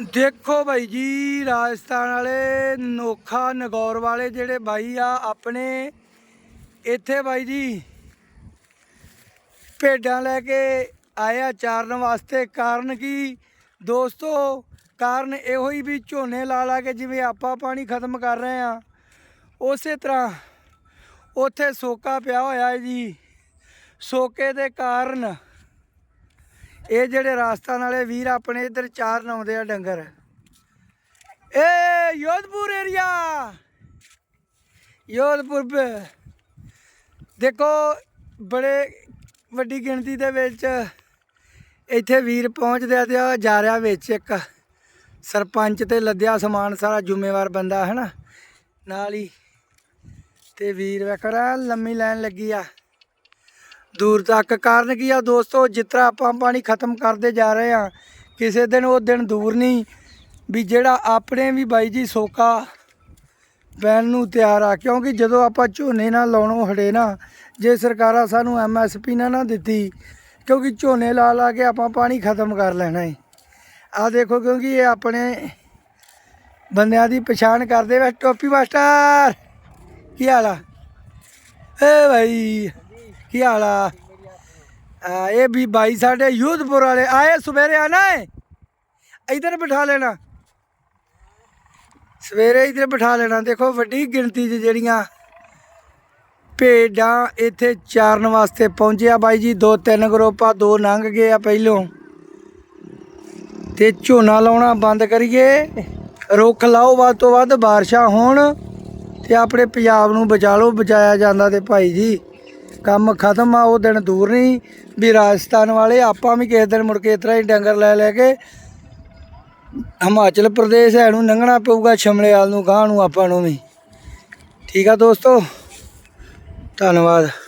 ਦੇਖੋ ਭਾਈ ਜੀ, ਰਾਜਸਥਾਨ ਵਾਲੇ, ਨੋਖਾ, ਨਗੌਰ ਵਾਲੇ ਜਿਹੜੇ ਬਾਈ ਆ, ਆਪਣੇ ਇੱਥੇ ਬਾਈ ਜੀ ਭੇਡਾਂ ਲੈ ਕੇ ਆਏ ਆ ਚਾਰਨ ਵਾਸਤੇ। ਕਾਰਨ ਕੀ? ਦੋਸਤੋ, ਕਾਰਨ ਇਹੋ ਹੀ ਵੀ ਝੋਨੇ ਲਾ ਲਾ ਕੇ ਜਿਵੇਂ ਆਪਾਂ ਪਾਣੀ ਖਤਮ ਕਰ ਰਹੇ ਆ। ਉਸੇ ਤਰ੍ਹਾਂ ਉੱਥੇ ਸੋਕਾ ਪਿਆ ਹੋਇਆ ਜੀ। ਸੋਕੇ ਦੇ ਕਾਰਨ ਇਹ ਜਿਹੜੇ ਰਾਜਸਥਾਨ ਵਾਲੇ ਵੀਰ ਆਪਣੇ ਇੱਧਰ ਚਾਰ ਆਉਂਦੇ ਆ ਡੰਗਰ। ਏ ਯੋਧਪੁਰ ਏਰੀਆ ਯੋਧਪੁਰ ਦੇਖੋ, ਬੜੇ ਵੱਡੀ ਗਿਣਤੀ ਦੇ ਵਿੱਚ ਇੱਥੇ ਵੀਰ ਪਹੁੰਚਦੇ ਆ ਤੇ ਆ ਜਾ ਰਿਹਾ ਵਿੱਚ ਇੱਕ ਸਰਪੰਚ ਤੇ ਲੱਦਿਆ ਸਮਾਨ ਸਾਰਾ, ਜ਼ਿੰਮੇਵਾਰ ਬੰਦਾ ਹੈ ਨਾ ਨਾਲ ਹੀ। ਤੇ ਵੀਰ ਵੇਖਣਾ ਲੰਮੀ ਲਾਈਨ ਲੱਗੀ ਆ। ਦੂਰ ਤੱਕ। ਕਾਰਨ ਕੀ ਆ ਦੋਸਤੋ? ਜਿਸ ਤਰ੍ਹਾਂ ਆਪਾਂ ਪਾਣੀ ਖਤਮ ਕਰਦੇ ਜਾ ਰਹੇ ਆ ਕਿਸੇ ਦਿਨ ਉਹ ਦਿਨ ਦੂਰ ਨਹੀਂ। ਵੀ ਜਿਹੜਾ ਆਪਣੇ ਵੀ ਬਾਈ ਜੀ ਸੋਕਾ ਪੈਣ ਨੂੰ ਤਿਆਰ ਆ, ਕਿਉਂਕਿ ਜਦੋਂ ਆਪਾਂ ਝੋਨੇ ਨਾਲ ਲਾਉਣੋਂ ਹਟੇ ਨਾ, ਜੇ ਸਰਕਾਰਾਂ ਸਾਨੂੰ ਐਮਐਸਪੀ ਨਾ ਨਾ ਦਿੱਤੀ, ਕਿਉਂਕਿ ਝੋਨੇ ਲਾ ਲਾ ਕੇ ਆਪਾਂ ਪਾਣੀ ਖਤਮ ਕਰ ਲੈਣਾ ਹੈ ਆ ਦੇਖੋ, ਕਿਉਂਕਿ ਇਹ ਆਪਣੇ ਬੰਦਿਆਂ ਦੀ ਪਛਾਣ ਕਰਦੇ ਵੇ। ਟੋਪੀ ਮਾਸਟਰ, ਕੀ ਹਾਲ ਆ? ਏ ਭਾਈ ਕੀ ਹਾਲ ਆ? ਇਹ ਵੀ ਭਾਈ ਸਾਡੇ ਯੂਧਪੁਰ ਵਾਲੇ ਆਏ ਸਵੇਰੇ ਆਣਾ ਹੈ ਇਧਰ ਬਿਠਾ ਲੈਣਾ। ਸਵੇਰੇ ਇਧਰ ਬਿਠਾ ਲੈਣਾ। ਦੇਖੋ ਵੱਡੀ ਗਿਣਤੀ 'ਚ ਜਿਹੜੀਆਂ ਭੇਡਾਂ ਇੱਥੇ ਚਾਰਨ ਵਾਸਤੇ ਪਹੁੰਚਿਆ। ਬਾਈ ਜੀ, ਦੋ ਤਿੰਨ ਗਰੁੱਪਾਂ ਦੋ ਲੰਘ ਗਏ ਆ ਪਹਿਲੋਂ। ਤੇ ਝੋਨਾ ਲਾਉਣਾ ਬੰਦ ਕਰੀਏ। ਰੁੱਖ ਲਾਓ, ਵੱਧ ਤੋਂ ਵੱਧ ਬਾਰਿਸ਼ਾਂ ਹੋਣ ਤੇ ਆਪਣੇ ਪੰਜਾਬ ਨੂੰ ਬਚਾ ਲਓ, ਬਚਾਇਆ ਜਾਂਦਾ ਤੇ ਭਾਈ ਜੀ। ਕੰਮ ਖਤਮ ਆ, ਉਹ ਦਿਨ ਦੂਰ ਨਹੀਂ। ਵੀ ਰਾਜਸਥਾਨ ਵਾਲੇ ਆਪਾਂ ਵੀ ਕਿਸੇ ਦਿਨ ਮੁੜ ਕੇ ਇਸ ਤਰ੍ਹਾਂ ਹੀ ਡੰਗਰ ਲੈ ਲੈ ਕੇ ਹਿਮਾਚਲ ਪ੍ਰਦੇਸ਼ ਹੈ ਨੂੰ ਲੰਘਣਾ ਪਊਗਾ ਸ਼ਿਮਲੇ ਵਾਲ ਨੂੰ ਗਾਂ ਨੂੰ ਆਪਾਂ ਨੂੰ ਵੀ। ਠੀਕ ਆ ਦੋਸਤੋ, ਧੰਨਵਾਦ।